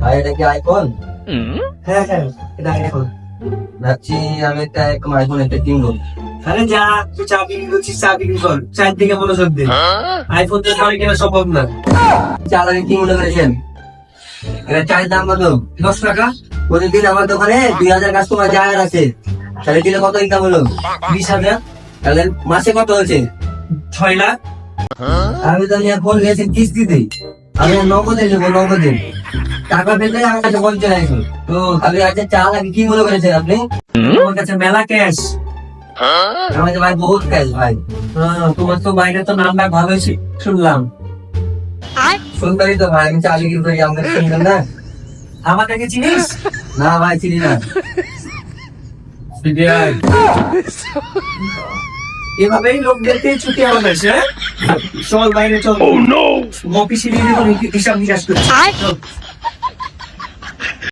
ভাই এটা কি আইফোন হ্যাঁ হ্যাঁ এটা এখন ভাবছি আমি একটা এরকম আইফোন একটা কিনবো। আরে যা তুই চা বিক্রি করছিস চা বিক্রি কর। চার দিকে মনোযোগ দে আইফোন তো সবাই কেনা সম্ভব না। কি মনে করেছেন? এটা চায়ের দাম কত? দশ টাকা? প্রতিদিন আমার দোকানে দুই হাজার কাস্টমার যায় আছে তাহলে দিলে কত ইনকাম হলো? বিশ হাজার। তাহলে মাসে কত হচ্ছে? ছয় লাখ। আমি তো নিয়ে ফোন নিয়েছি কিস্তিতে আমি নগদে নেব নগদে টাকা পেলে আমার কাছে ফোন চলে তো আমি আজকে চাল আগে কি মনে করেছেন আপনি? আমার কাছে মেলা ক্যাশ আমাদের ভাই বহুত কাজ ভাই। তোমার তো বাইরে তো নাম ডাক ভালোই ছি- শুনলাম। শুনবারই তো ভাই আমি চাল করি আমাকে শুনবেন না? আমাদেরকে চিনিস? না ভাই চিনি না। এভাবেই লোকদেরকে ছুটি আমাদের চল বাইরে চল। মপি গিয়ে হিসাব নিকাশ করছি।